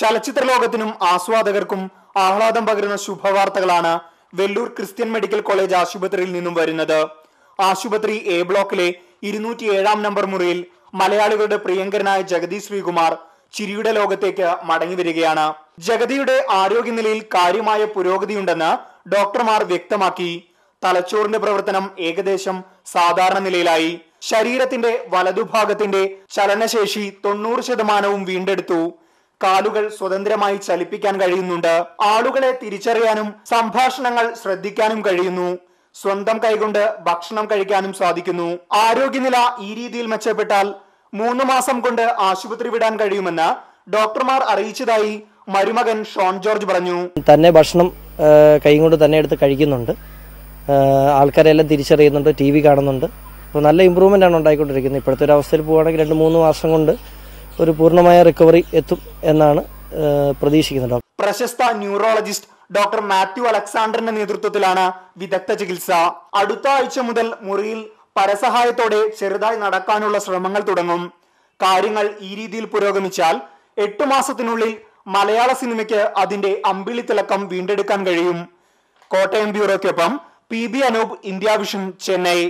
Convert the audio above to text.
ചലച്ചിത്ര ലോകത്തിനും ആസ്വാദകർക്കും ആഹ്ലാദം പകരുന്ന ശുഭവാർത്തകളാണ് വെല്ലൂർ ക്രിസ്ത്യൻ മെഡിക്കൽ കോളേജ് ആശുപത്രിയിൽ നിന്നും വരുന്നത്. ആശുപത്രി എ ബ്ലോക്കിലെ ഇരുന്നൂറ്റി ഏഴാം നമ്പർ മുറിയിൽ മലയാളികളുടെ പ്രിയങ്കരനായ ജഗതി ശ്രീകുമാർ ചിരിയുടെ ലോകത്തേക്ക് മടങ്ങി വരികയാണ്. ജഗതിയുടെ ആരോഗ്യനിലയിൽ കാര്യമായ പുരോഗതിയുണ്ടെന്ന് ഡോക്ടർമാർ വ്യക്തമാക്കി. തലച്ചോറിന്റെ പ്രവർത്തനം ഏകദേശം സാധാരണ നിലയിലായി. ശരീരത്തിന്റെ വലതുഭാഗത്തിന്റെ ചലനശേഷി തൊണ്ണൂറ് ശതമാനവും വീണ്ടെടുത്തു. കാലുകൾ സ്വതന്ത്രമായി ചലിപ്പിക്കാൻ കഴിയുന്നുണ്ട്. ആളുകളെ തിരിച്ചറിയാനും സംഭാഷണങ്ങൾ ശ്രദ്ധിക്കാനും കഴിയുന്നു. സ്വന്തം കൈകൊണ്ട് ഭക്ഷണം കഴിക്കാനും സാധിക്കുന്നു. ആരോഗ്യനില ഈ രീതിയിൽ മെച്ചപ്പെട്ടാൽ മൂന്ന് മാസം കൊണ്ട് ആശുപത്രി വിടാൻ കഴിയുമെന്ന് ഡോക്ടർമാർ അറിയിച്ചതായി മരുമകൻ ഷോൺ ജോർജ് പറഞ്ഞു. തന്നെ ഭക്ഷണം കൈ കൊണ്ട് തന്നെ എടുത്ത് കഴിക്കുന്നുണ്ട്. ആൾക്കാരെല്ലാം തിരിച്ചറിയുന്നുണ്ട് ടി വി കാണുന്നുണ്ട്. അപ്പോൾ നല്ല ഇമ്പ്രൂവ്മെന്റ് ആണ് ഉണ്ടായിക്കൊണ്ടിരിക്കുന്നത്. ഇപ്പോഴത്തെ ഒരു അവസ്ഥയിൽ പോവുകയാണെങ്കിൽ രണ്ട് മൂന്ന് മാസം കൊണ്ട് ഒരു പൂർണമായ റിക്കവറി എത്തും എന്നാണ് പ്രതീക്ഷിക്കുന്നത് പ്രശസ്ത ന്യൂറോളജിസ്റ്റ് ഡോക്ടർ മാത്യു അലക്സാണ്ടറിന്റെ നേതൃത്വത്തിലാണ് വിദഗ്ധ ചികിത്സ. അടുത്ത ആഴ്ച മുതൽ മുറിയിൽ പരസഹായത്തോടെ ചെറുതായി നടക്കാനുള്ള ശ്രമങ്ങൾ തുടങ്ങും. കാര്യങ്ങൾ ഈ രീതിയിൽ പുരോഗമിച്ചാൽ എട്ടു മാസത്തിനുള്ളിൽ മലയാള സിനിമയ്ക്ക് അതിന്റെ അമ്പിളി തിളക്കം വീണ്ടെടുക്കാൻ കഴിയും. Kottayam ബ്യൂറോയ്ക്കൊപ്പം P B Anoop India Vision Chennai.